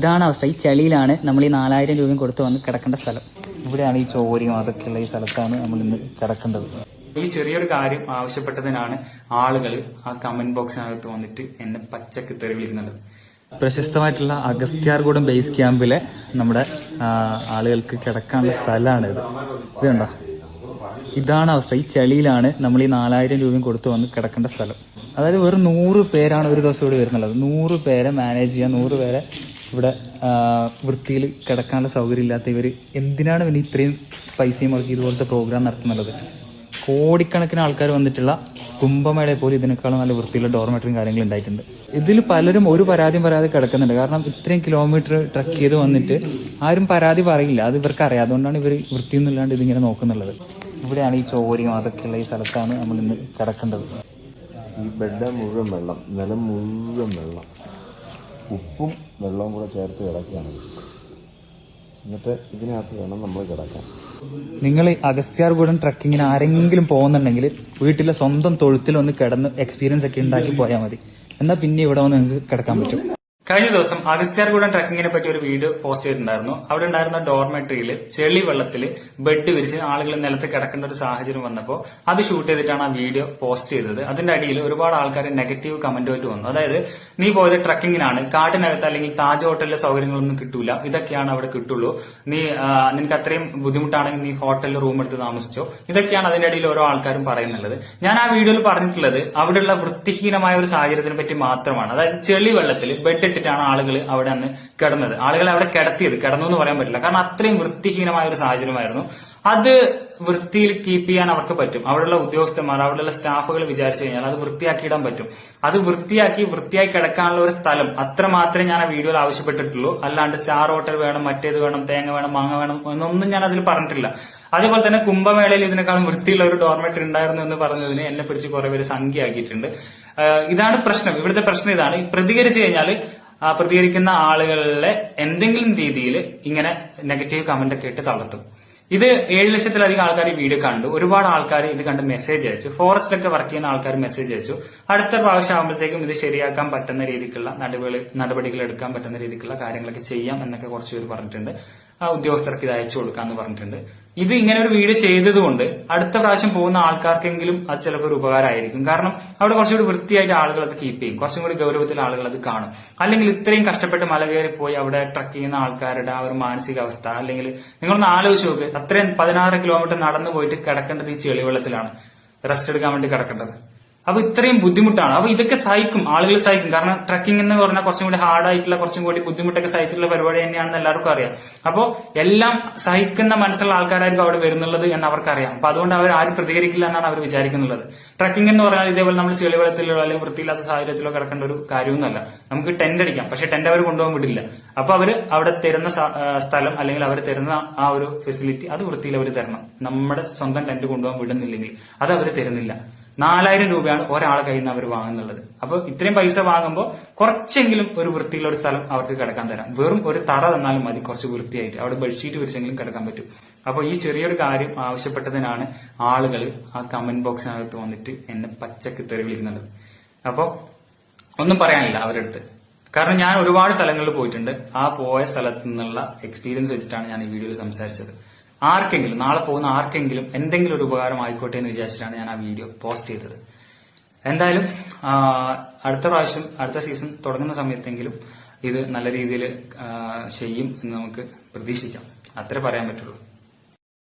ഇതാണ് അവസ്ഥ. ഈ ചളിയിലാണ് നമ്മൾ ഈ നാലായിരം രൂപയും കൊടുത്ത് വന്ന് കിടക്കേണ്ട സ്ഥലം. ഇവിടെയാണ് ഈ ചോരിയും അതൊക്കെയുള്ള ഈ സ്ഥലത്താണ് നമ്മൾ ഇന്ന് കിടക്കേണ്ടത്. ഈ ചെറിയൊരു കാര്യം ആവശ്യപ്പെട്ടതിനാണ് ആളുകൾ ആ കമന്റ് ബോക്സിനകത്ത് വന്നിട്ട് എന്നെ പച്ചക്ക് തെറി വിളിക്കുന്നത്. പ്രശസ്തമായിട്ടുള്ള അഗസ്ത്യാർകൂടം ബേസ് ക്യാമ്പിലെ നമ്മുടെ ആളുകൾക്ക് കിടക്കാനുള്ള സ്ഥലമാണ് ഇത് ഇത് ഇതാണ് അവസ്ഥ. ഈ ചളിയിലാണ് നമ്മൾ ഈ നാലായിരം രൂപയും കൊടുത്ത് വന്ന് കിടക്കേണ്ട സ്ഥലം. അതായത് വെറും നൂറ് പേരാണ് ഒരു ദിവസം ഇവിടെ വരുന്നുള്ളത്. നൂറ് പേരെ മാനേജ് ചെയ്യാൻ നൂറ് പേരെ ഇവിടെ വൃത്തിയിൽ കിടക്കാനുള്ള സൗകര്യം ഇല്ലാത്ത ഇവർ എന്തിനാണ് പിന്നെ ഇത്രയും പൈസയും മുടക്കി ഇതുപോലത്തെ പ്രോഗ്രാം നടത്തുന്നുള്ളത്? കോടിക്കണക്കിന് ആൾക്കാർ വന്നിട്ടുള്ള കുംഭമേളയെ പോലും ഇതിനേക്കാളും നല്ല വൃത്തിയുള്ള ഡോർമെറ്ററും കാര്യങ്ങളും ഉണ്ടായിട്ടുണ്ട്. ഇതിൽ പലരും ഒരു പരാതിയും പറയാതെ കിടക്കുന്നുണ്ട്. കാരണം ഇത്രയും കിലോമീറ്റർ ട്രക്ക് ചെയ്ത് വന്നിട്ട് ആരും പരാതി പറയില്ല. അത് ഇവർക്ക് അറിയാം അതുകൊണ്ടാണ് ഇവർ വൃത്തിയൊന്നും ഇല്ലാണ്ട് ഇതിങ്ങനെ നോക്കുന്നുള്ളത്. ഇവിടെയാണ് ഈ ചോരയും അതൊക്കെയുള്ള ഈ സ്ഥലത്താണ് നമ്മൾ ഇന്ന് കിടക്കേണ്ടത് ഈ ബെഡ് മുഴുവൻ വെള്ളം നിലം മുഴുവൻ വെള്ളം. ഉപ്പും വെള്ളവും കൂടെ ചേർത്ത് കിടക്കുകയാണ്. എന്നിട്ട് ഇതിനകത്ത് വേണം നമ്മൾ കിടക്കാൻ. നിങ്ങൾ അഗസ്ത്യാർകൂടം ട്രക്കിങ്ങിന് ആരെങ്കിലും പോകുന്നുണ്ടെങ്കിൽ വീട്ടിലെ സ്വന്തം തൊഴുത്തിൽ ഒന്ന് കിടന്ന് എക്സ്പീരിയൻസ് ഒക്കെ ഉണ്ടാക്കി പോയാൽ മതി. എന്നാൽ പിന്നെ ഇവിടെ വന്ന് നിങ്ങൾക്ക് കിടക്കാൻ പറ്റും. കഴിഞ്ഞ ദിവസം അഗസ്ത്യാർകൂടം ട്രക്കിങ്ങിനെ പറ്റി ഒരു വീഡിയോ പോസ്റ്റ് ചെയ്തിട്ടുണ്ടായിരുന്നു. അവിടെ ഉണ്ടായിരുന്ന ഡോർമെട്രിയിൽ ചെളി വെള്ളത്തിൽ ബെഡ് വിരിച്ച് ആളുകൾ നിലത്ത് കിടക്കേണ്ട ഒരു സാഹചര്യം വന്നപ്പോൾ അത് ഷൂട്ട് ചെയ്തിട്ടാണ് ആ വീഡിയോ പോസ്റ്റ് ചെയ്തത്. അതിന്റെ അടിയിൽ ഒരുപാട് ആൾക്കാർ നെഗറ്റീവ് കമന്റുമായിട്ട് വന്നു. അതായത് നീ പോയത് ട്രക്കിങ്ങിനാണ്. കാട്ടിനകത്ത് അല്ലെങ്കിൽ താജ് ഹോട്ടലിലെ സൗകര്യങ്ങളൊന്നും കിട്ടൂല. ഇതൊക്കെയാണ് അവിടെ കിട്ടുള്ളൂ. നീ നിനക്ക് അത്രയും ബുദ്ധിമുട്ടാണെങ്കിൽ നീ ഹോട്ടലിൽ റൂം എടുത്ത് താമസിച്ചോ. ഇതൊക്കെയാണ് അതിന്റെ അടിയിൽ ഓരോ ആൾക്കാരും പറയുന്നുള്ളത്. ഞാൻ ആ വീഡിയോയിൽ പറഞ്ഞിട്ടുള്ളത് അവിടെയുള്ള വൃത്തിഹീനമായ ഒരു സാഹചര്യത്തിനെ പറ്റി മാത്രമാണ്. അതായത് ചെളി വെള്ളത്തിൽ ബെഡ് ഇട്ടിട്ടാണ് ആളുകൾ അവിടെ അന്ന് കിടന്നത്. ആളുകൾ അവിടെ കിടത്തിയത്. കിടന്നു എന്ന് പറയാൻ പറ്റില്ല. കാരണം അത്രയും വൃത്തിഹീനമായ ഒരു സാഹചര്യമായിരുന്നു. അത് വൃത്തിയിൽ കീപ്പ് ചെയ്യാൻ അവർക്ക് പറ്റും. അവിടെയുള്ള ഉദ്യോഗസ്ഥന്മാർ അവിടെയുള്ള സ്റ്റാഫുകൾ വിചാരിച്ചു കഴിഞ്ഞാൽ അത് വൃത്തിയാക്കിയിടാൻ പറ്റും. അത് വൃത്തിയാക്കി വൃത്തിയായി കിടക്കാനുള്ള ഒരു സ്ഥലം അത്ര മാത്രമേ ഞാൻ ആ വീഡിയോയിൽ ആവശ്യപ്പെട്ടിട്ടുള്ളൂ. അല്ലാണ്ട് സ്റ്റാർ ഹോട്ടൽ വേണം മറ്റേത് വേണം തേങ്ങ വേണം മാങ്ങ വേണം എന്നൊന്നും ഞാൻ അതിൽ പറഞ്ഞിട്ടില്ല. അതേപോലെ തന്നെ കുംഭമേളയിൽ ഇതിനേക്കാളും വൃത്തിയുള്ള ഒരു ഡോർമെറ്ററി ഉണ്ടായിരുന്നു എന്ന് പറഞ്ഞതിന് എന്നെ പിടിച്ച് കുറെ പേര് സംഖ്യയാക്കിയിട്ടുണ്ട്. ഇതാണ് പ്രശ്നം. ഇവിടുത്തെ പ്രശ്നം ഇതാണ്. പ്രതികരിച്ചു കഴിഞ്ഞാൽ പ്രതികരിക്കുന്ന ആളുകളെ എന്തെങ്കിലും രീതിയിൽ ഇങ്ങനെ നെഗറ്റീവ് കമന്റ് ഒക്കെ ഇട്ട് തളർത്തും. ഇത് ഏഴ് ലക്ഷത്തിലധികം ആൾക്കാർ ഈ വീഡിയോ കണ്ടു. ഒരുപാട് ആൾക്കാർ ഇത് കണ്ട് മെസ്സേജ് അയച്ചു. ഫോറസ്റ്റിലൊക്കെ വർക്ക് ചെയ്യുന്ന ആൾക്കാർ മെസ്സേജ് അയച്ചു. അടുത്ത പ്രാവശ്യം ആകുമ്പോഴത്തേക്കും ഇത് ശരിയാക്കാൻ പറ്റുന്ന രീതിക്കുള്ള നടപടികൾ എടുക്കാൻ പറ്റുന്ന രീതിക്കുള്ള കാര്യങ്ങളൊക്കെ ചെയ്യാം എന്നൊക്കെ കുറച്ച് പേര് പറഞ്ഞിട്ടുണ്ട്. ആ ഉദ്യോഗസ്ഥർക്ക് ഇത് അയച്ചു കൊടുക്കാന്ന് പറഞ്ഞിട്ടുണ്ട്. ഇത് ഇങ്ങനെ ഒരു വീഡിയോ ചെയ്തതുകൊണ്ട് അടുത്ത പ്രാവശ്യം പോകുന്ന ആൾക്കാർക്കെങ്കിലും അത് ചിലപ്പോൾ ഒരു ഉപകാരമായിരിക്കും. കാരണം അവിടെ കുറച്ചുകൂടി വൃത്തിയായിട്ട് ആളുകൾ അത് കീപ്പ് ചെയ്യും. കുറച്ചും കൂടി ഗൗരവത്തിൽ ആളുകൾ അത് കാണും. അല്ലെങ്കിൽ ഇത്രയും കഷ്ടപ്പെട്ട് മല കയറി പോയി അവിടെ ട്രക്ക് ചെയ്യുന്ന ആൾക്കാരുടെ ആ ഒരു മാനസികാവസ്ഥ അല്ലെങ്കിൽ നിങ്ങളൊന്ന് ആലോചിച്ച് നോക്ക്. അത്രയും പതിനാറ് കിലോമീറ്റർ നടന്നു പോയിട്ട് കിടക്കേണ്ടത് ഈ ചെളിവെള്ളത്തിലാണ്. റെസ്റ്റ് എടുക്കാൻ വേണ്ടി കിടക്കേണ്ടത്. അപ്പൊ ഇത്രയും ബുദ്ധിമുട്ടാണ്. അപ്പൊ ഇതൊക്കെ സഹിക്കും. ആളുകൾ സഹിക്കും. കാരണം ട്രക്കിംഗ് എന്ന് പറഞ്ഞാൽ കുറച്ചും കൂടി ഹാർഡ് ആയിട്ടുള്ള കുറച്ചും കൂടി ബുദ്ധിമുട്ടൊക്കെ സഹിച്ചിട്ടുള്ള പരിപാടി തന്നെയാണെന്ന് എല്ലാവർക്കും അറിയാം. അപ്പോൾ എല്ലാം സഹിക്കുന്ന മനസ്സുള്ള ആൾക്കാരായിരിക്കും അവിടെ വരുന്നുള്ളത് എന്ന് അവർക്കറിയാം. അപ്പൊ അതുകൊണ്ട് അവർ ആരും പ്രതികരിക്കില്ല എന്നാണ് അവർ വിചാരിക്കുന്നുള്ളത്. ട്രക്കിംഗ് എന്ന് പറഞ്ഞാൽ ഇതേപോലെ നമ്മൾ ചെളിവെള്ളത്തിലോ അല്ലെങ്കിൽ വൃത്തിയില്ലാത്ത സാഹചര്യത്തിലോ കിടക്കേണ്ട ഒരു കാര്യമൊന്നുമല്ല. നമുക്ക് ടെന്റ് അടിക്കാം. പക്ഷെ ടെന്റ് അവർ കൊണ്ടുപോകാൻ വിടില്ല. അപ്പൊ അവർ അവിടെ തരുന്ന സ്ഥലം അല്ലെങ്കിൽ അവർ തരുന്ന ആ ഒരു ഫെസിലിറ്റി അത് വൃത്തിയിൽ അവർ തരണം. നമ്മുടെ സ്വന്തം ടെന്റ് കൊണ്ടുപോകാൻ വിടുന്നില്ലെങ്കിൽ അത് അവർ തരുന്നില്ല. നാലായിരം രൂപയാണ് ഒരാൾ കയ്യിൽ നിന്ന് അവർ വാങ്ങുന്നുള്ളത്. അപ്പൊ ഇത്രയും പൈസ വാങ്ങുമ്പോൾ കുറച്ചെങ്കിലും ഒരു വൃത്തിയുള്ള ഒരു സ്ഥലം അവർക്ക് കിടക്കാൻ തരാം. വെറും ഒരു തറ തന്നാലും മതി കുറച്ച് വൃത്തിയായിട്ട്. അവിടെ ബെഡ്ഷീറ്റ് വിരിച്ചെങ്കിലും കിടക്കാൻ പറ്റും. അപ്പൊ ഈ ചെറിയൊരു കാര്യം ആവശ്യപ്പെട്ടതിനാണ് ആളുകൾ ആ കമന്റ് ബോക്സിനകത്ത് വന്നിട്ട് എന്നെ പച്ചക്ക് തെറി വിളിക്കുന്നത്. അപ്പൊ ഒന്നും പറയാനില്ല അവരുടെ അടുത്ത്. കാരണം ഞാൻ ഒരുപാട് സ്ഥലങ്ങളിൽ പോയിട്ടുണ്ട്. ആ പോയ സ്ഥലത്തു നിന്നുള്ള എക്സ്പീരിയൻസ് വെച്ചിട്ടാണ് ഞാൻ ഈ വീഡിയോയിൽ സംസാരിച്ചത്. ആർക്കെങ്കിലും നാളെ പോകുന്ന ആർക്കെങ്കിലും എന്തെങ്കിലും ഒരു ഉപകാരം ആയിക്കോട്ടെ എന്ന് വിചാരിച്ചിട്ടാണ് ഞാൻ ആ വീഡിയോ പോസ്റ്റ് ചെയ്തത്. എന്തായാലും അടുത്ത പ്രാവശ്യം അടുത്ത സീസൺ തുടങ്ങുന്ന സമയത്തെങ്കിലും ഇത് നല്ല രീതിയിൽ ചെയ്യും എന്ന് നമുക്ക് പ്രതീക്ഷിക്കാം. അത്രേ പറയാൻ പറ്റുള്ളൂ.